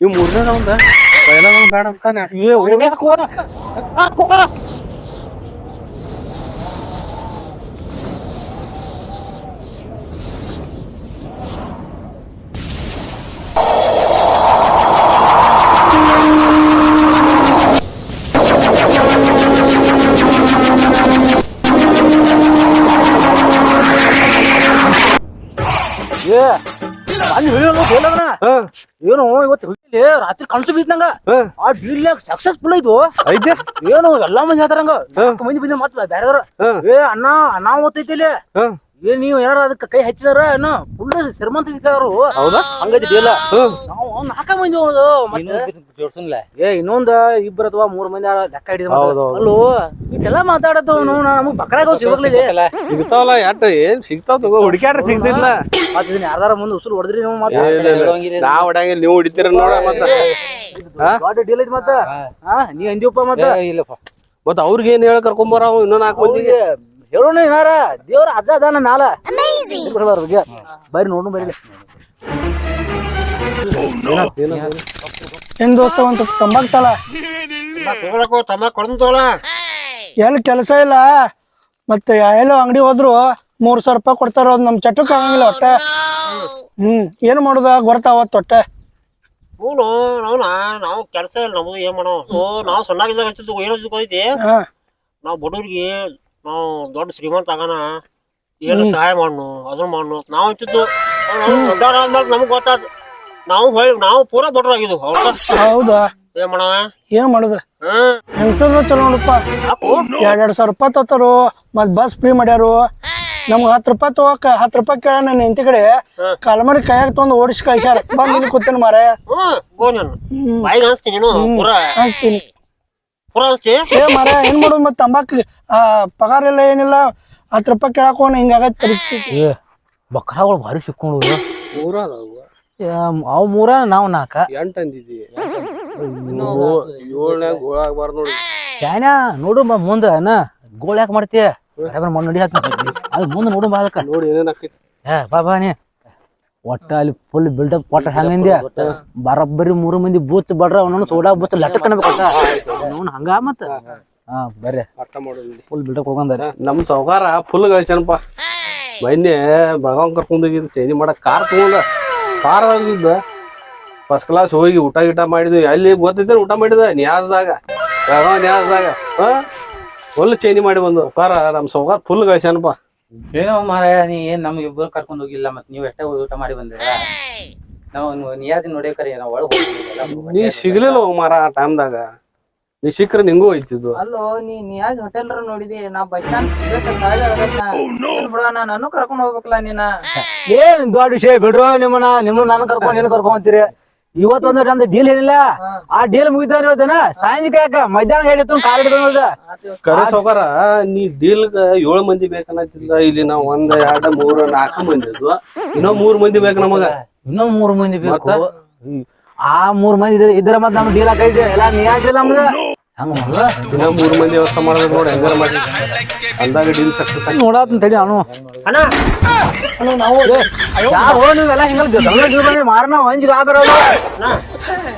ಇವ್ ಮೂರನೇ ರೌಂಡ್ ಪೈಲ ಬೇಡ ಅಂತಾನೆ ಏ ಹೋಗ್ಯಾಕೋ ಏ ಅಲ್ಲಿ ಹೇಳಿಲ್ಲ ಹೇಳವನ ಏನು ಇವತ್ತು ಇಲ್ಲಿ ರಾತ್ರಿ ಕನಸು ಬಿದ್ದಂಗ ಆ ಡೀಲ್ ಸಕ್ಸಸ್ಫುಲ್ ಆಯ್ತು ಐತೆ. ಏನು ಎಲ್ಲಾ ಮಂದಿ ಹೇಳ್ತಾರಂಗ. ಮಂದಿ ಬಂದ ಮತ್ತ ಬೇರೆ ಏ ಅಣ್ಣ ಅಣ್ಣ ಓದ್ತೈತಿ ಇಲ್ಲಿ. ಏ ನೀವು ಏನಾರ ಅದಕ್ಕೆ ಕೈ ಹಚ್ಚಿದಾರ? ಏನು ಫುಲ್ ಶ್ರೀಮಂತ ಇದ್ದಾರು ಹೌದಾ? ಹಂಗೈತಿ ಡೀಲ ನಾವು ನಾಲ್ಕ ಮಂದಿ ಹೋದು ಮತ್ತೆ ಏ ಇನ್ನೊಂದ ಇಬ್ಬರ ಅಥವಾ ಮೂರ್ ಮಂದಿ ಲೆಕ್ಕ ಹಿಡಿದ ಅಲ್ಲೋ ಇಟ್ಟೆಲ್ಲ ಮಾತಾಡತ್ತು ನಮಗ್ ಬಕರಾಗ ಸಿಗ್ಲಿದೆ ಸಿಗ್ತಾವಲ್ಲ? ಯಾಟ ಏನ್ ಸಿಗ್ತಾವ ತಗೋ ಹುಡುಕ್ಯಾಡ್ರ ಸಿಗ್ತಿಲ್ಲ ಮತ್ತೆ ಇದನ್ನ ಯಾರ್ದಾರ ಮುಂದೆ ಉಸಿರು ಹೊಡೆದ್ರಿ ನೀವು ಮತ್ತೆ. ನಾ ಹೊಡ್ಯಾಂಗಿಲ್ಲ ನೀವು ಹೊಡಿತೀರ ನೋಡ ಮತ್ತ. ದೊಡ್ಡ ಡೀಲ್ ಐತಿ ಮತ್ತ. ಹಾ. ನೀ ಅಂದಿವಪ್ಪ ಮತ್ತ. ಮತ್ತ ಅವ್ರಿಗೆ ಏನ್ ಹೇಳ ಕರ್ಕೊಂಬರ ಇನ್ನೂ ನಾಲ್ಕು ಮಂದಿಗೆ? ಹೇಳೋಣ ಏನಾರ? ದೇವ್ರ ಅಜ್ಜ ಅದಾನ ಮ್ಯಾಲ. ಬರಿ ಬರ್ರಿ ನೋಡು ಬರ್ರಿ ಏನ್ ದೋಸ್ತ ಒಂದ್ ತಂಬಾಕ್ ತಗೊಳಕೋ ತಮ್ಮ ಕೊಡ್ದು ತಗೊಳ ಎಲ್ಲಿ ಕೆಲಸ ಇಲ್ಲ? ಮತ್ತೆ ಎಲ್ಲೋ ಅಂಗಡಿ ಹೋದ್ರು ಮೂರ್ ಸಾವಿರ ರೂಪಾಯಿ ಕೊಡ್ತಾರ ಅದ್ ನಮ್ ಚಟಕ್ ಆಗಂಗಿಲ್ಲ ಒಟ್ಟ ಹ್ಮ್ ಏನ್ ಮಾಡುದ? ಗೊರ್ತಾವತ್ ಒಟ್ಟ ಹ್ಞೂ ನಾವು ನಾವು ಕೆಲಸ ಇಲ್ಲ ನಮ್ದು ಏನ್ ಮಾಡೋ ನಾವು ಸಣ್ಣಾಗಿದ್ದಾಗ ಹಚ್ಚಿದ್ದು ಏನೋ ಐತಿ ಹಾ. ನಾವು ಬಡವ್ರಿಗೆ ನಾವು ದೊಡ್ಡ ಶ್ರೀಮಂತ ಆಗನ ಏನು ಸಹಾಯ ಮಾಡ್ನು ಅದನ್ನ ಮಾಡ್ನು. ನಾವು ಇಟ್ಟಿದ್ದು ದೊಡ್ಡವ್ರ ಆದ್ಮೇಲೆ ನಮ್ಗೆ ಗೊತ್ತಾದ ನಾವು ಹೇಳಿ ನಾವು ಪೂರಾ ಬಡವ್ರಾಗಿದ್ವು ಅವ್ರ ಹೌದಾ? ಏನ್ ಮಾಡವ ಏನ್ ಮಾಡುದ? ಹ್ಮ್ ಚಲೋ ನೋಡಪ್ಪ. ಎರಡ್ ಎರಡ್ ಸಾವಿರ ರೂಪಾಯಿ ತಗೋತಾರು ಮತ್ ಬಸ್ ಫ್ರೀ ಮಾಡ್ಯಾರು. ನಮ್ಗೆ ಹತ್ತು ರೂಪಾಯಿ ತಗೋಕ ಹತ್ತು ರೂಪಾಯಿ ಕೇಳ ನನ್ನ ಹೆಂಡತಿ ಕಡೆ. ಕಾಲ್ಮರಿ ಕೈಯಾಗ ತಂದು ಓಡಿಸಿ ಕಳ್ಸ್ಯಾರ. ಬಂದ್ ಇಲ್ಲಿ ಕೂತೇನೆ ಮಾರ ಹ್ಮ್ ಹಂಚ್ತೀನಿ ನಾನು. ಬಾಯಿಗೆ ಅನ್ಸ್ತೀನಿ ನೀನು ಪೂರಾ. ಅನ್ಸ್ತೀನಿ ಪೂರಾ ಅನ್ಸ್ತಿ ಏ ಮಾರ ಏನ್ ಮಾಡೋದು ಮತ್ತೆ ತಂಬಾಕ್ ಆ ಪಗಾರ ಇಲ್ಲ ಏನಿಲ್ಲ ಹತ್ತು ರೂಪಾಯಿ ಕೇಳಕೋಣ ಹಿಂಗಾಗತ್ತೆ ಪರಿಸ್ಥಿತಿ. ಏ ಬಕ್ರಾಗಳು ಭಾರಿ ಸಿಕ್ಕೊಂಡು ಮೂರ ಅದಾವು ಅವ್ ಮೂರ ನಾವ್ ನಾಕ. ಎಂಟು ಅಂದಿದ್ದಿ ಏಳ್ನ್ಯಾಗ ಗೋಳ ಆಗ್ಬಾರ್ದು ನೋಡಿ. ಶಾನ್ಯಾ ನೋಡು ಬಾ ಮುಂದ ಅನ್ನ ಗೋಳ್ ಯಾಕೆ ಮಾಡ್ತೀಯ? ಮಣ್ಣು ನಡಿ ಹಾಕ್ತೀನಿ ಅದು ಮುಂದೆ ನೋಡು ಬಾ ಅದಕ್ಕ. ನೋಡಿ ಏನೇನ್ ಆಕೈತಿ. ಏ ಬಾ ಬಾ ನೀ. ಒಟ್ಟ ಅಲ್ಲಿ ಫುಲ್ ಬಿಲ್ಡಪ್ ಕೊಟ್ಟ ಹೆಂಗಂದ್ಯ? ಬರಬ್ಬರಿ ಮೂರು ಮಂದಿ ಬೂಚ್ ಬಡ್ರ ಅವನನ್ನು ಸೋಡಾ ಬೂಚ್ ಲಟ್ಟ ಕಣಬೇಕಂತ ಅವ್ನು ಹಂಗ ಮತ್ತ? ಹಾ ಬರ್ರಿ. ಫುಲ್ ಬಿಲ್ಡಪ್ ಹೋಗಂದಾರ ನಮ್ ಸಾವುಕಾರ ಫುಲ್ ಗಳಿಸ್ಯಾನಪ್ಪ. ಬನ್ನಿ ಬೆಳಗಾವ್ ಕರ್ಕೊಂಡಿ ಚೇಂಜ್ ಮಾಡಕ್ ಕಾರ್ ತಗೊಂಡ ಕಾರ್ ಆಗಿದ್ದ ಫಸ್ಟ್ ಕ್ಲಾಸ್ ಹೋಗಿ ಊಟ ಗೀಟ ಮಾಡಿದ್ವಿ. ಅಲ್ಲಿ ಗೊತ್ತಿದ್ದೆ ಊಟ ಮಾಡಿದ ನ್ಯಾಸ್ದಾಗ. ಬೆಳಗಾವ್ ನ್ಯಾಸ್ದಾಗ. ಹಾ ಫುಲ್ ಚೇಂಜ್ ಮಾಡಿ ಬಂದು. ಕಾರ ನಮ್ ಸಾವುಕಾರ ಫುಲ್ ಗಳಿಸ್ಯಾನಪ್ಪ. ಏನೋ ಮಾರಾಯ ನೀ ಏನ್ ನಮ್ಗೆ ಇಬ್ಬರು ಕರ್ಕೊಂಡು ಹೋಗಿಲ್ಲ ಮತ್ತೆ ನೀವ್ ಎಷ್ಟೇ ಊಟ ಮಾಡಿ ಬಂದಿರ? ನಾವು ನಿಯಾದಿ ನೋಡೇಕರಿ ನಾವ್ ಒಳಗ್ ಹೋಗಿಲ್ಲ ನೀ ಸಿಗ್ಲಿಲ್ಲ ಮಾರ ಆ ಟೈಮ್ದಾಗ ನೀ ಸಿಕ್ಕ್ರೆ ನಿಂಗೂ ಹೋಯ್ತಿದ್ದು ಅಲ್ಲೋ ನೀ ನಿಯಾಜ್ ಹೋಟೆಲ್ ನೋಡಿದಿ ನಾ ಬಸ್ ಸ್ಟ್ಯಾಂಡ್ ಬಿಡುವ ನಾನು ಕರ್ಕೊಂಡ್ ಹೋಗ್ಬೇಕಲ್ಲ ನೀನ? ಏನ್ ದೊಡ್ಡ ವಿಷಯ ಬಿಡ್ರೋ ನಿಮ್ಮನ್ನ? ನಿಮ್ಮನ್ನ ನಾನು ಕರ್ಕೊಂಡ್ ನೀನು ಕರ್ಕೊಂತೀರಿ ಇವತ್ತೊಂದು ನಮ್ದು ಡೀಲ್ ಏನಿಲ್ಲ. ಆ ಡೀಲ್ ಮುಗಿತಾನ ಇವತ್ತೇನ ಸಾಯಂಕಾಲ ಯಾಕ ಮಧ್ಯಾಹ್ನ ಹೇಳಿತ್ತು ಕಾಲ್ ಹಿಡಿದ ಕರೆ ಸೋಕರ ನೀ ಡೀಲ್ ಏಳು ಮಂದಿ ಬೇಕನ್ನತ್ತಿಲ್ಲ ಇಲ್ಲಿ ನಾವ್ ಒಂದ್ ಎರಡ್ ಮೂರ್ ನಾಲ್ಕು ಮಂದಿ ಇದ್ವು. ಇನ್ನೂ ಮೂರ್ ಮಂದಿ ಬೇಕು ನಮಗ. ಇನ್ನೂ ಮೂರ್ ಮಂದಿ ಬೇಕು. ಆ ಮೂರ್ ಮಂದಿ ಇದ್ರ- ಮತ್ತೆ ಮತ್ ನಮ್ ಡೀಲ್ ಹಾಕೈತಿ. ಎಲ್ಲ ನಿಯಾಜಿಲ್ಲ ನಮ್ದು ಹಂಗ ಇನ್ನೂ ಮೂರ್ ಮಂದಿ ವ್ಯವಸ್ಥೆ ಮಾಡ್ಬೇಕು ನೋಡಿ ಹೆಂಗಾರ ಮಾಡಿ ಅಂದಾಗ ಡೀಲ್ ಸಕ್ಸಸ್ ಆಗಿ. ನೋಡಾತನ್ ತಡಿ ಅವನು ಅಣ್ಣ. ಯಾರು ನೀವೆಲ್ಲ ಹಿಂಗಲ್ ಮಾರನ ಆಬಿರೋದು ಅಣ್ಣ.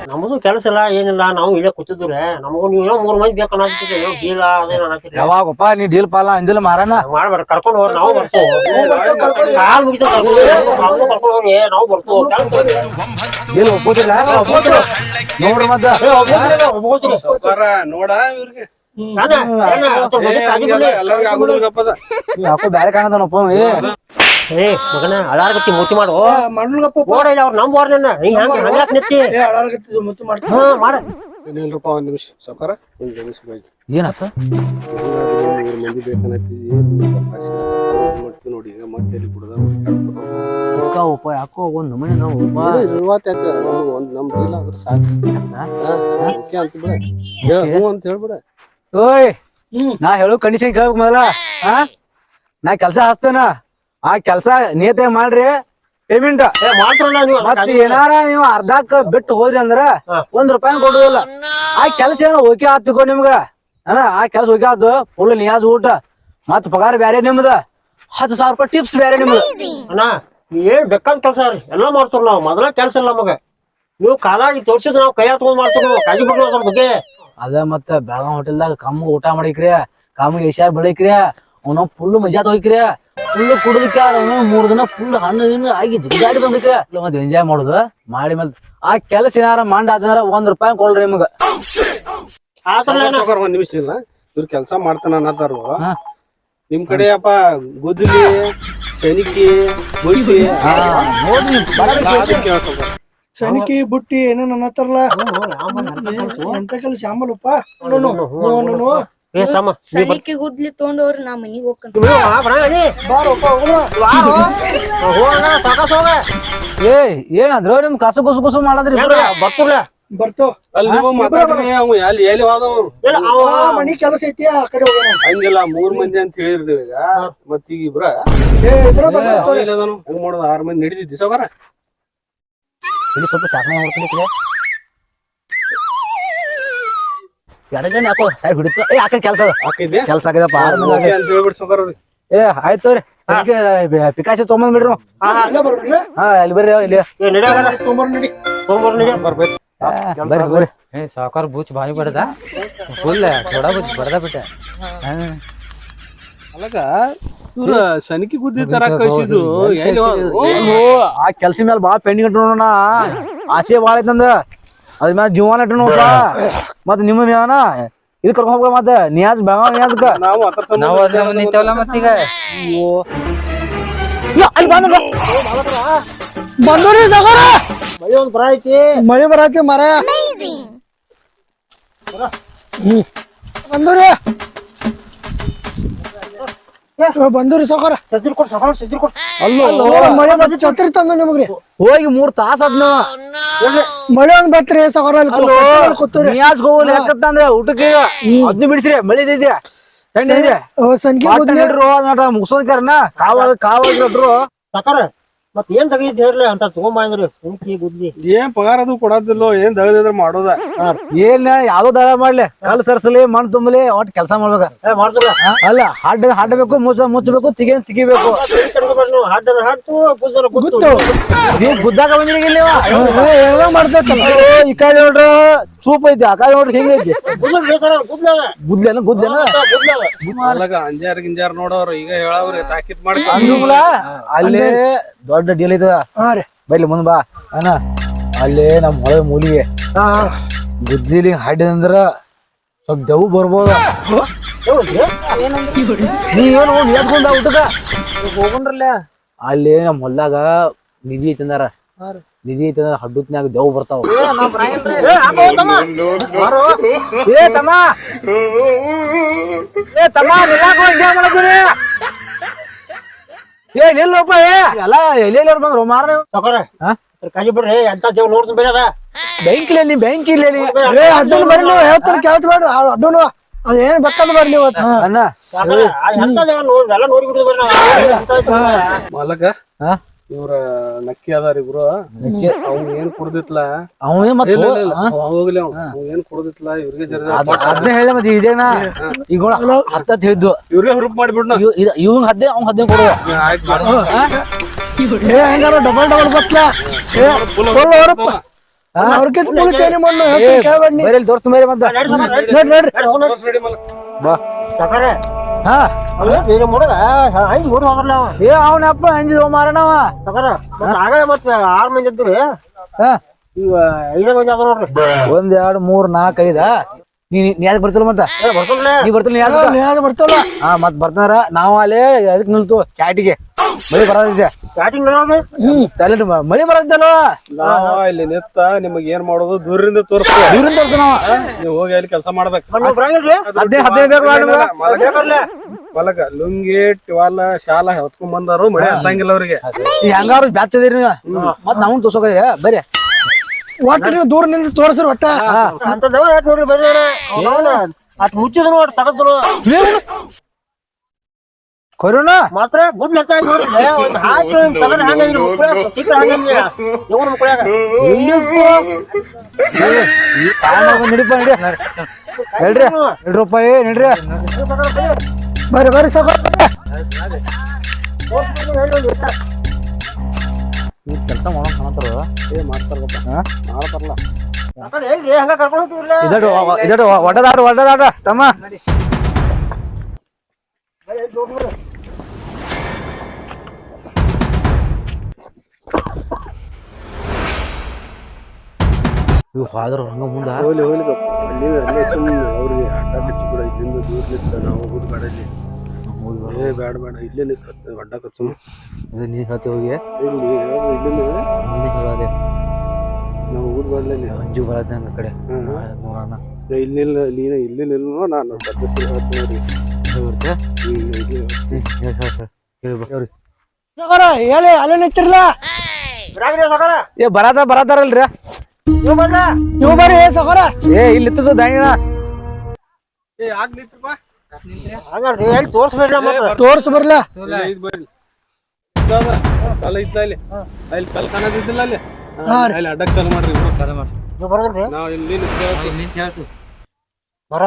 ನಮ್ಮದು ಕೆಲಸ ಇಲ್ಲ ಏನಿಲ್ಲ ನಾವು ಇಲ್ಲೇ ಕೂತಿದ್ರೆ ನಮಗೂ ನೀವು ಏನೋ ಮೂರ್ ಮಂದಿ ಬೇಕು ಅನ್ನತ್ತಿದ್ರಿ ಡೀಲ ಅದೇನೋ ಯಾವಾಗಪ್ಪ ನೀ ಡೀಲ್ ಪಾಲ ಅಂಜಲ್ ಮಾರನ? ಮಾಡ್ಬೇಡ ಕರ್ಕೊಂಡು ಹೋಗ್ರಿ ನಾವು ಬರ್ತೀವಿ. ಕಾಲ್ ಮುಗಿತ ಕರ್ಕೊಂಡು ಹೋಗಿ ನಾವು ಬರ್ತೀವಿ ಕೆಲಸ ಡೀಲ್ ಒಪ್ಪೋದಿಲ್ಲ ನೋಡ್ರಿ ಮತ್ತ. ನೋಡ ಇವ್ರಿಗೆ. ಯಾಕೋ ಬ್ಯಾರೆ ಕಾಣದನಪ್ಪ ಏ ಮಗನ ಮೂತಿ ಮಾಡು. ಓಡ ಅವ್ರು ನಮ್ಮ ವಾರ ನಿನ್ನ. ನೀ ಹೆಂಗ ಹಂಗಾಕ್ ನಿತ್ತಿ? ಮುತ್ತು ಮಾಡ್ತೀನಿ ಹಾ ಮಾಡ. ಏನಿಲ್ರಪ್ಪ ಒಂದ್ ನಿಮಿಷ. ಸಾವ್ಕಾರ ಒಂದ್ ನಿಮಿಷ ಮಂದಿ ಮಾಡ್ತೀವಿ ನೋಡಿ ಈಗ ಮತ್ತೆ ಎಲ್ಲಿ ಬಿಡದ? ಸಿಕ್ಕಾವಪ್ಪ ಯಾಕೋ ಒಂದ್ ನಾವು ನಾವಪ್ಪ ಇರುವತ್ ಯಾಕ? ನಮ್ಗೆ ಒಂದ್ ನಮ್ ಡೀಲ್ ಆದ್ರ ಸಾಕು. ಅಂತ ಬಿಡ. ಹೇಳ ಹ್ಞೂ ಅಂತ ಹೇಳ್ಬಿಡ. ಓಯ್ ನಾ ಹೇಳು ಕಂಡೀಷನ್ ಕೇಳ್ಬೇಕು ಮೊದಲ. ಹಾ? ನಾ ಕೆಲಸ ಹಚ್ತೇನ? ಆ ಕೆಲ್ಸ ನೇತೆ ಮಾಡ್ರಿ. ಪೇಮೆಂಟ್ ಮತ್ ಏನಾರ ನೀವು ಅರ್ಧಕ್ಕ ಬಿಟ್ಟು ಹೋದ್ರಿ ಅಂದ್ರ ಒಂದ್ ರೂಪಾಯಿ ಕೊಡುದಿಲ್ಲ. ಆ ಕೆಲ್ಸ ಏನೋ ಓಕೆ ಆತಿಕೋ ನಿಮ್ಗ. ಅಣ್ಣ ಆ ಕೆಲ್ಸ ಓಕೆ ಆತು. ಫುಲ್ ನಿಯಾಜ್ ಊಟ. ಮತ್ ಪಗಾರ ಬ್ಯಾರೆ ನಿಮ್ದ. ಹತ್ತು ಸಾವಿರ ರೂಪಾಯಿ ಟಿಪ್ಸ್ ಬ್ಯಾರೆ ನಿಮ್ದು. ಅಣ್ಣ ಏನ್ ಬೇಕಾದ ಕೆಲಸ ರೀ. ಎಲ್ಲ ಮಾಡ್ತಾರ ನಾವು. ಮೊದಲ ಕೆಲಸ ಇಲ್ಲ ನಮಗ. ನೀವು ಕಾಲಾಗಿ ತೋರ್ಸಿದ್ ನಾವು ಕೈ ತಗೊಂಡ್ ಮಾಡ್ತೀವಿ ನಾವು. ಕಾಳಜಿ ಬಿಡ್ರಿ ಅದ್ರ ಬಗ್ಗೆ. ಅದ ಮತ್ತ ಬೆಳಗಾವ್ ಹೋಟೆಲ್ದಾಗ ಕಮ್ಮ ಊಟ ಮಾಡಿಕ್ರಿ. ಕಮ್ಮಿ ಏಷ್ಯಾ ಬೆಳಿಕ್ರಿ. ಅವ್ನ ಫುಲ್ ಮಜಾ ತಗೋಕ್ರಿ ಫುಲ್ ಕುಡಿದಕ್ಕೆ ಮೂರ್ ದಿನ ಫುಲ್ ಹಣ್ಣು ಗಿಣ್ಣು ಆಗಿ ಜಿಗಾಡಿ ಬಂದಕ್ಕೆ ಮತ್ತೆ ಎಂಜಾಯ್ ಮಾಡುದು. ಮಾಡಿ ಮೇಲೆ ಆ ಕೆಲಸ ಏನಾರ ಮಂಡ ಆದ್ರ ಒಂದ್ ರೂಪಾಯಿ ಕೊಡ್ರಿ ನಿಮಗ. ಒಂದ್ ನಿಮಿಷ ಇಲ್ಲ ಇವ್ರ ಕೆಲಸ ಮಾಡ್ತಾನ ಅನ್ನತಾರ. ನಿಮ್ ಕಡೆ ಅಪ್ಪ ಗುದ್ಲಿ ಸನಿಕಿ ಬುಟ್ಟಿ. ಸನಿಕಿ ಬುಟ್ಟಿ ಏನೇನ್ ಅನ್ನತ್ತಾರಲ್ಲ? ಎಂತ ಕೆಲಸ? ಆಂಬಲಪ್ಪ ಏ ತಮ್ಮ ಸನಿಕೆ ಗುದ್ಲಿ ತೊಗೊಂಡವ್ರಿ ನಾ ಮನಿಗ್ ಹೋಗೋಣ. ಹೋಗ ಸಾಕಾಸ್ ಹೋಗ. ಏ ಏನಾದ್ರು ನಿಮ್ ಕಸ ಗುಸು ಗುಸು ಮಾಡದ್ರಿ ಇಬ್ರು? ಬರ್ತುರ್ಲ ಬರ್ತಾವ ಅಲ್ಲಿ ನೀವು ಮಾತಾಡ್ರಿ ಅವ್ ಎಲ್ಲಿ ಎಲ್ಲಿ ಹೋದವ್ ಮನಿ ಕೆಲಸ ಐತಿ ಆ ಕಡೆ ಹೋಗೋಣ ಹಂಗಿಲ್ಲ ಮೂರ್ ಮಂದಿ ಅಂತ ಹೇಳಿರ್ರಿ ಈಗ. ಮತ್ ಈಗ ಇಬ್ರ? ಏ ಇಬ್ರ? ಹೆಂಗ್ ಮಾಡೋದು? ಆರ್ ಮಂದಿ ನಡೀತಿದ್ದಿ ಇಲ್ಲಿ ಸ್ವಲ್ಪ ಚಾಕಣ ಮಾಡ್ತೀನಿ ಎರಡು ಜನ ಯಾಕೋ ಸೈಡ್ ಹಿಡಿತು ಏ ಯಾಕೆ ಕೆಲಸ ಕೆಲಸ ಆಗಿದಪ್ಪ. ಏ ಆಯ್ತು ಪಿಕಾಸಿ ತೊಗೊಂಬಂದ್ ಬಿಡ್ರಿ ಹಾ ಇಲ್ಲಿ ಬರ್ರಿ ಇಲ್ಲಿ. ಸಾವುಕಾರ ಬೂಚ್ ಬಾಯಿ ಬಡದ? ಫುಲ್ ದೊಡ ಬೂಚ್ ಬಡದ ಬಿಟ್ಟೆ. ಅಲ್ಲಗ ಇವ್ರ ಸನಿಕಿ ಗುದ್ದಿ ತರ? ಓ, ಆ ಕೆಲ್ಸ ಮೇಲೆ ಬಾ ಪೆಂಡಿಂಗ್ ಇಟ್ಟಣ ಆಸೆ ಬಾಳ ಐತಂದ ಅದ್ರ ಮೇಲೆ ಜೀವನ ನೋಡ ಮತ್ ನಿಮ್ಮ ನೀವನ ಇದು ಕರ್ಕೊಂಡ್ ಹೋಗ್ಬೇಕ ಮತ್ತೆ. ನಿಯಾಜ್ ಬೆಳಗಾವ್ ನಿಯಾಜ್ಕ ನಾವು ಅದ್ರ ಸಂಬಂಧ ನಾವು ಅದ್ರ ಮುಂದೆ ನಿಂತೇವಲ್ಲ ಮತ್ತೀಗ? ಇಲ್ಲ, ಅಲ್ಲಿ ಬಂದ ಬಂದೂರಿ ಸಾಗರ. ಮಳಿ ಒಂದ್ ಬರ ಐತಿ. ಮಳೆ ಬರತಿ ಮರ. ಬಂದೂರಿ. ಬಂದೂರಿ ಸಾಗರ ಸಜ್ಜಿರ್ ಕೊಡ್ ಸಕಾಲ ಸಜ್ಜಿರ್ ಕೊಡ್. ಅಲ್ಲೋ. ಮಳೆ ಬಂದು ಛತ್ರಿ ತಂದ ನಿಮಗ್ರಿ. ಹೋಗಿ ಮೂರ್ ತಾಸ ಅದ್ನ ಮಳೆ ಒಂದ್ ಬತ್ರಿ ಸಾಗರ ಅಲ್ಲಿ ಕೂ- ಅಲ್ಲಿ ಕೂತವ್ರಿ ಹೋಗಲ್ಲ ಯಾಕತ್ತಂದ್ರೆ ಊಟಕ್ಕೆ ಅದ್ನ ಬಿಡಿಸ್ರಿ ಮಳೆ ಇದೆಯಾ? ಸಂಗೀತ ಐತಿ ಸಂಖ್ಯೆ ಬಾಟ್ ಇಡ್ರು ಅದ್ನ ಮುಗ್ಸೋದ್ ಕರ್ನ ಕಾವಾಗ ಕಾವಾಗ ಇಟ್ರು ಸಕಾರ ಮತ್ ಏನ್ ತಗೈತಿ ಹೇಳ್ರಿ ಅಂತ ತಗೊಂಬ ಅಂದ್ರಿ ಸುಮ್ಕಿ ಗುದ್ದಿ ಏನ್ ಪಗಾರ ಅದು ಕೊಡೋದಿಲ್ಲೋ ಏನ್ ದಗದಿದ್ರ ಮಾಡೋದ ಏನ್ ಯಾವ್ದೋ ದಳ ಮಾಡ್ಲಿ ಕಲ್ ಸರ್ಸಲಿ ಮಣ್ಣು ತುಂಬಲಿ ಒಟ್ ಕೆಲಸ ಮಾಡ್ಬೇಕ ಏ ಮಾಡ್ತಿಲ್ಲ ಅಲ್ಲ ಹಾಡ್ ಹಾಡಬೇಕು ಮುಚ್ಚ ಮುಚ್ಚಬೇಕು ತಿಗೇನ್ ತಿಗಿಬೇಕು ಹಡ್ಡ ಹಾಡ್ತು ಗುದ್ದರ ಗುದ್ದು ಗೊತ್ತು ನೀವ್ ಗುದ್ದಾಗ ಬಂದಿರಿ ಇಲ್ಲಿ ಮಾಡ್ತೇವೆ ಅಯ್ಯೋ, ಈ ಕಾಯಿ ನೋಡ್ರ ಚೂಪ್ ಐತಿ ಆ ಕಾಯಿ ನೋಡ್ರಿ ಹೆಂಗೈತಿ ಗುದ್ಲೇನ ಗುದ್ಲೇನ? ಅಂಜಾರ್ ಗಿಂಜಾರ್ ನೋಡೋರು ಈಗ ಹೇಳವ್ರಿ ತಾಕಿತ್ ಮಾಡಿ ಅಂದ್ರಲ್ಲ ಅಲ್ಲಿ ದೊಡ್ಡ ಡೀಲ್ ಐತದ. ಬೈಲಿ ಮುಂದ್ ಬಾ. ಅಣ್ಣ ಅಲ್ಲೇ ನಮ್ ಹೊಳೆ ಮೂಲಿಗೆ. ಗುದ್ಲಿಲಿ ಹಾಡಿದಂದ್ರ ಸ್ವಲ್ಪ ದೆವ್ ಬರ್ಬೋದ. ನೀ ಏನು ಎದ್ಕೊಂಡ ಹೋಗೊಂಡ್ರಲ್ಲ. ಅಲ್ಲಿ ನಮ್ ಹೊಲ್ದಾಗ ನಿಧಿ ಐತಂದಾರ. ನಿಧಿ ಐತಂದ್ರ ಹಡ್ಡುತ್ನ್ಯಾಗ ದೇವ್ ಬರ್ತಾವ. ಬಾರೋ. ಏ ತಮ್ಮ. ಏ ತಮ್ಮ ನಿಲ್ಲಾಕೋ? ಏ ನಿಲ್ಲಪ್ಪ ಏ. ಎಲ್ಲ ಎಲ್ಲೆಲ್ಲರು ಬಂದ್ರು ಮಾರ? ಕಾಜಿ ಬಿಡ್ರಿ ಎಂತ ದೇವ್ ನೋಡ್ತೀನಿ ಬೇರೆ ಅದ. ಬ್ಯಾಂಕ್ ನೀ ಬ್ಯಾಂಕ್ ಇಲ್ಲ ಏ ಅಡ್ಡನ್ ಬರ್ರಿ ನೀವು ಹೇಳ್ತಾರೆ ಕೇಳ್ತ ಬೇಡ್ರಿ ಅಡ್ಡನು ಅದೇನ್ ಏನ್ ಬೇಕಾದ್ ಬರ್ಲಿ ಇವತ್ತು. ಅಣ್ಣ ಎಂತ ದೇವ ನೋಡಿ ಎಲ್ಲ ನೋಡಿ ಬಿಡುದು ಬೇರೆ ನಾವು. ಎಂತ ಐತಿ ಹಾ? ಇವ್ರ ನಕ್ಕಿ ಅದಾರ ಇಬ್ರು. ಅವ್ನ ಏನ್ ಕುಡ್ದಿತ್ಲ? ಅವನೇ ಮತ್ತ ಇಲ್ಲ ಇಲ್ಲ, ಇಲ್ಲ. ಅವ ಹೋಗ್ಲಿ ಅವ್ ಅವ್ ಏನ್ ಕುಡ್ದಿತ್ಲ? ಇವ್ರಿಗೆ ಜರ ಅದನ್ನ ಹೇಳ ಮತ್ತೆ ಇದೇನ? ಈಗ ಹತ್ತ ಹೇಳಿದ್ದು. ಇವ್ರಿಗೆ ಹುರುಪ್ ಮಾಡಿಬಿಡ್ನ. ಇವಂಗ್ ಹದ್ದೆ ಅವ್ನ್ ಹದ್ದೆ ಕೊಡು. ಏ ಹಂಗಾರ ಡಬಲ್ ಡಬಲ್ ಬತ್ಲ? ಏ ಹೊರಪ್ಪ ಅವ್ರಕಿಂತ ಚೇನಿ ಮಣ್ಣು ಹೇಳ್ತೀನಿ ಕೇಳ್ಬೇಡಿ ಬೇರೆ ಮತ್ತ ನಡಿ. ನೋಡ್ರಿ. ಬಾ. ಸಕಾರ. ಹಾ. ಈಗ ಐದು ಓಡಿ ಹೋದ್ರಲ್ಲ ಅವ. ಏ ಅವನಪ್ಪ ಅಂಜಿದ ಮಾರಣವ ಸಕಾರ ಮತ್ತ ಆಗಲೇ ಮತ್ತೆ ಆರ್ ಮಂದಿ ಇದ್ರಿ ಹಾ. ಈಗ ಐದೇ ಮಂದಿ ಅದ ನೋಡ್ರಿ. ಒಂದ್ ಎರಡ್ ಮೂರ್ ನಾಲ್ಕೈದ ಐದ? ನೀ ನೀ ಯಾಕೆ ಬರ್ತಿಲ್ಲ ಮತ್ತ? ನೀ ಬರ್ತಿಲ್ಲ ನೀ ಯಾಕೆ ಬರ್ತಲ್ಲ? ಹಾ ಮತ್ ಬರ್ತಾರ. ನಾವ್ ಅಲ್ಲೇ ಅದಕ್ಕೆ ನಿಲ್ತು? ಚಾಟಿಗೆ. ಮಳಿ ಬರೋದಿದೆ. ಮಳಿ ನಾವ ಇಲ್ಲಿ ನಿತ್ತ ನಿಮಗ್ ಏನ್ ಮಾಡೋದು ದೂರಿಂದ ದೂರಿಂದ ನಾವ. ನೀವು ಹೋಗಿ ಅಲ್ಲಿ ಕೆಲಸ ಮಾಡ್ಬೇಕು. ಲುಂಗಿ ಟಿವಾಲ ಶಾಲ ಹೊತ್ಕೊಂಡ್ ಬಂದಾರು ಮಳೆ ಹತ್ತಂಗಿಲ್ಲ ಅವ್ರಿಗೆ. ಹೆಂಗಾರು ಬ್ಯಾಚ್ ಅದೀರಿ ಮತ್ ನಾವು ತೋರ್ಸೋಕ ಬರ್ರಿ ಒಟ್ಟು ನೀವು ದೂರ ನಿಂದ ತೋರಿಸ್ರಿ ಒಟ್ಟ. ಅಂತ ದವ ಯಾಕೆ ನೋಡ್ರಿ ಬರ್ರಿ ಅವನ ಅಟ್ ಮುಚ್ಚಿದ ನೋಡಿ ತಗದ್ರು. ಕೊರೋನಾ? ಮಾತ್ರ ಗುಡ್ ಹಾಕಿ ತಗದ್ ಹಂಗಂದ್ರಿ ಹಂಗಂದ್ರಿ ನಡಿಪ ನಡಿ ಹೇಳ್ರಿ ಎರಡು ರೂಪಾಯಿ ನಡ್ರಿ. ಬರ್ರಿ ಬರ್ರಿ ಸಾಕು ಕೆಲಸ ಮಾಡೋ ಕಾಣತ್ತಾರ ಏ ಮಾಡ್ತಾರಪ್ಪ ಹಾ? ಮಾಡ್ತಾರಲ್ಲ. ಹೇಳ್ರಿ ಹಂಗ ಕರ್ಕೊಂಡು ಹೋಗ್ತಿವ್ರಲ್ಲ ಇದಡು ಇದಡು ಒಡ್ಡದಾಡು ಒಡ್ಡದಾಡು ತಮ್ಮ. ಇವ್ ಫಾದರ್ ಹಂಗ ಮುಂದ. ಹೋಗ್ಲಿ ಹೋಗ್ಲಿ ಗಪ್ಪ. ಅಲ್ಲಿ ಅಲ್ಲೇ ಸುಮ್ಮನೆ ಅವ್ರಿಗೆ ಆಟ ಕಚ್ಚಿ ಕೂಡ ಇಲ್ಲಿಂದ ದೂರ ನಿಂತ ನಾವು ಹೋಗುದು ಏ ಬೇಡ ಬೇಡ ಇಲ್ಲೇ ಅಡ್ಡ ಕಚ್ಚು ಇದು ನೀ ಹೇಳ್ತಿ ಹೋಗಿ? ಇಲ್ಲಿ ನೀನೇ ಹೇಳೋದೆ ನಾವು ಊರು ಬರಲಿಲ್ಲ ಅಂಜು ಬರತ್ತೆ ಹಂಗ ಕಡೆ. ನೋಡೋಣ. ಏ, ಇಲ್ಲಿಲ್ಲ ನೀನು ಇಲ್ಲಿ ನಿಲ್ಲೋ ನಾನು ಹೇಳ್ತೀನಿ ಇಲ್ಲಿ ಇಲ್ಲಿ ಹೇಳಿ ಅಲ್ಲೇ ನಿಂತಿರ್ಲ. ಏ ಬರಾದ ಬರತಾರಲ್ರಿ ನೀವು ಬರ್ರಿ ಸಾಕಾರ ಏ ಇಲ್ಲಿ ಏ ಆಗ್ಲಿತ್ರಪ್ಪ ತೋರ್ಸ್ ಬರ್ಲ? ಇದು ಬರ್ರಿ ಇದಾದ, ಕಲ್ಲ ಇದ್ದ ಅಲ್ಲಿ ಕಲ್ ಕಾಣದಿದ್ದಿಲ್ಲ ಅಲ್ಲಿ. ಹಾ, ಅಲ್ಲಿ ಚಾಲು ಮಾಡ್ರಿ ಇಬ್ರು. ನೀವು ಇಲ್ಲಿ ನಿಂತ್ಕೊಳ್ತೀವಿ. ಬರ.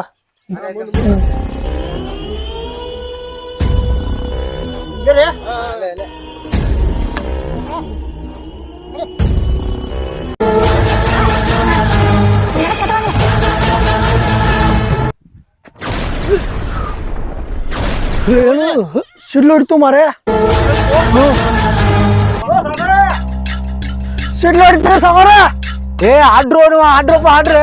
ಇಲ್ಲೇ ಏನು? ಸಿಡ್ಲು ಹಿಡ್ತು ಮಾರೇ? ಸಿಡ್ಲು ಹಿಡಿತೀರಿ ಸಾಕಾರ ಏ ಆಡ್ರು ನೀವು ಆಡ್ರಪ್ಪ ಆಡ್ರಿ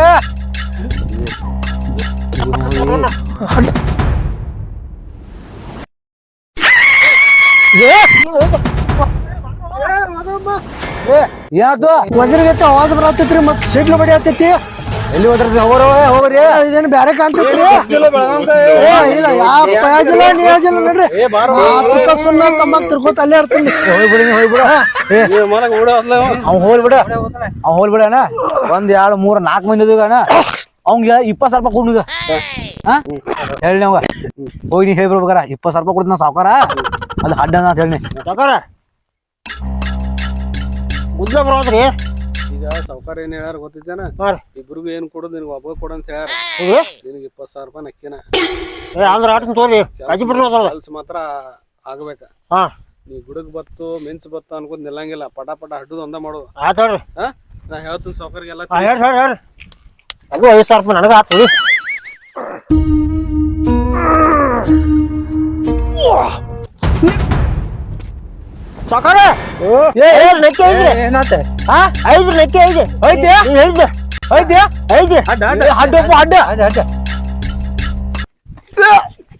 ಏನಾಯ್ತು ವಜ್ರಗತ್ತೆ ಆವಾಜ್ ಬರತ್ತೈತ್ರಿ ಮತ್ ಸಿಡ್ಲು ಬಡಿ ಆತೈತಿ ಎಲ್ಲಿ ಹೋದ್ರಿ ಹೋಗ್ರಿ ಹೋಗ್ರಿ ಇದೇನು ಬ್ಯಾರೆ ಕಾಣ್ತೈತ್ರಿ ಏ, ಇಲ್ಲ ಯಾವ ನೋಡ್ರಿ. ತುಪ್ಪ ಸುಣ್ಣ ತಮ್ಮ ತಿರ್ಕೋತ ಅಲ್ಲೇ ಇರ್ತೀನಿ. ಹೋಗ್ಬಿಡಿ ನೀವು ಹೋಗ್ಬಿಡ. ಏ. ಅವ್ ಹೋಗ್ಬಿಡ ಅವ್ ಹೋಗ್ಬಿಡ ಅಣ್ಣ. ಒಂದ್ ಎರಡು ಮೂರ್ ನಾಲ್ಕು ಮಂದಿ ಇದ್ವಿ ಅಣ್ಣ. ಅವ್ನ್ಗೆ ಇಪ್ಪತ್ತು ಸಾವಿರ ರೂಪಾಯಿ ಕೊಡುಗ ಹಾ? ಹೇಳಿ ಅವಾಗ. ಹೋಗಿ ನೀ ಹೇಳ್ಬಿಡ್ಬೇಕಾರ ಇಪ್ಪತ್ತು ಸಾವಿರ ರೂಪಾಯಿ ಕೊಡ್ತೀನಿ ನಾವು ಸಾವುಕಾರ. ಅದು ಅಡ್ಡ ಅಂತ ಹೇಳಿ ಸಾಕಾರ ಮುದ್ದೆ ಬರೋದ್ರಿ. ಈಗ ಸಾವ್ಕಾರ ಏನ್ ಹೇಳ್ಯಾರ ಗೊತ್ತಿದ್ದೇನ? ಹಾ ರೀ. ಇಬ್ರಿಗೂ ಏನ್ ಕೊಡೋದು ನಿನಗೆ ಒಬ್ಬ ಕೊಡು ಅಂತ ಹೇಳ್ಯಾರ. ಹೌದು? ನಿನಗೆ ಇಪ್ಪತ್ತು ಸಾವಿರ ರೂಪಾಯಿ ನಕ್ಕಿನ. ಏ ಅಂದ್ರ ಆಟ ತೋರಿ. ಕೆಲ್ಸ ಮಾತ್ರ ಆಗ್ಬೇಕ. ಹಾ. ನೀ ಗುಡಗ್ ಬತ್ತು ಮೆನ್ಸ್ ಬತ್ತು ಅನ್ಕೊಂಡ್ ನಿಲ್ಲಂಗಿಲ್ಲ. ಪಟ ಪಟ ಹಡ್ಡುದು ಒಂದ ಮಾಡೋದು ಆಯ್ತು ಹೇಳ್ರಿ. ಹಾ? ನಾ ಹೇಳ್ತೀನಿ ಸಾವ್ಕಾರಿಗೆಲ್ಲ ಹಾ ಹೇಳಿ ಹೇಳಿ ಅದು ಐದು ಸಾವಿರ ರೂಪಾಯಿ ನನಗೆ ಆತು ಸಾಕಾರ? ನಕ್ಕೆ ಐದ್ರಿ ಏನಾತ? ಹಾ? ಐದ್ರಿ ನಕ್ಕಿ ಐದು. ಐತಿ ನೀವ್ ಹೇಳಿದ್ದೆ ಐತಿ ಐದು. ಅಡ್ಡಪ್ಪ ಅಡ್ಡ.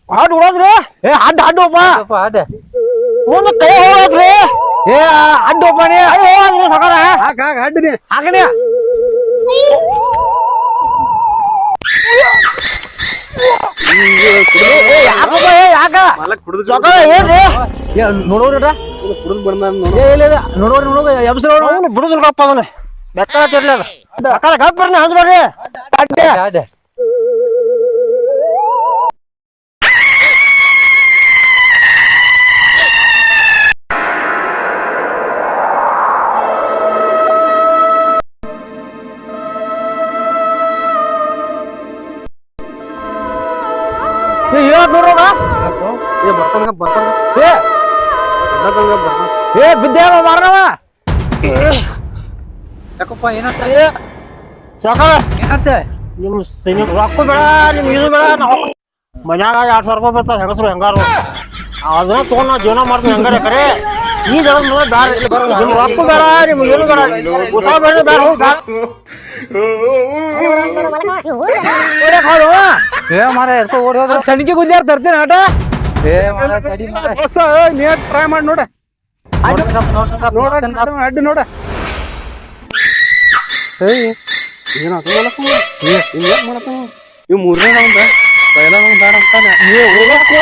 ಹಾಡು ಹೊಡೋದ್ರಿ ಏ ಅಡ್ಡ ಹಡ್ಡ ಒಂದು ಕೈ ಹೋಗೋದ್ರಿ? ಏ ಅಡ್ಡಪ್ಪ ನೀ. ಹೋಗೋದ್ರಿ ಸಾಕಾರ? ಹಾಕ ಹಾಕ ಹಾಕಣೆ ಯಾಕಪ್ಪ ಯಾಕ? ಸಾಕಾರ ಏನ್ರಿ? ನೋಡೋರ ಕುಡಿದು ಬಂದ ನೋಡೋರ್ ನೋಡೋದು ಎಬ್ಸ್ರ ಅವನು ಬಿಡುದಿಲ್ಗಪ್ಪ ಅದನ್ನ ಬೆಕ್ಕ ತಿರ್ಲಿ ಅದ. ಅಕ್ಕ ಗಪ್ ಬರ್ರಿ ಹಂಚ್ಬೇಡ್ರಿ. ಯಾಕಪ್ಪ ಏನಂತ? ಸಾಕಾರ ಏನಂತ? ನಿಮ್ ಸ- ನಿಮ್ ರೊಕ್ಕ ಬೇಡ ನಿಮ್ ಇದು ಬೇಡ ನಾವು ಮನ್ಯಾಗ ಎರಡ್ ಸಾವಿರ ರೂಪಾಯಿ ಬರ್ತಾವ ಹೆಂಗಸ್ರು ಹೆಂಗಾರು. ಅದನ್ನ ತಗೊಂಡ್ ನಾ ಜೀವನ ಮಾಡ್ತೀನಿ ಹೆಂಗಾರ ಕರೆ? ಈ ಜನ ಬ್ಯಾಡ. ನಿಮ್ ರೊಕ್ಕ ಬೇಡ ನಿಮ್ ಏನು ಬೇಡ. ಹೊಸ ಬೇಡ ಬೇಡ ಹೋಗ್ ಬೇಡ ಏ ಮಾರ ಎತ್ಕೊ ಓಡಿ ಹೋದ್ರ. ಗುಂಜಾರ್ ತರ್ತೀನಿ ಆಟ? ಏ ಮಾರ ತಡಿ ಮಾರ ಹೊಸ ನೀ ಟ್ರೈ ಮಾಡಿ ನೋಡ. ನೋಡ ಅಡ್ಡಿ ನೋಡ. ಏಯ್ ಏನಾತ ಮಾಡಕ್ಕ ಹಿಂಗ ಯಾಕೆ ಇವ್ ಮೂರನೇ ನಮ್ದ ಪೈಲ ನಮ್ ಬೇಡ ಅಂತಾನೆ. ನೀವು ಹೋಗಕ್ಕೆ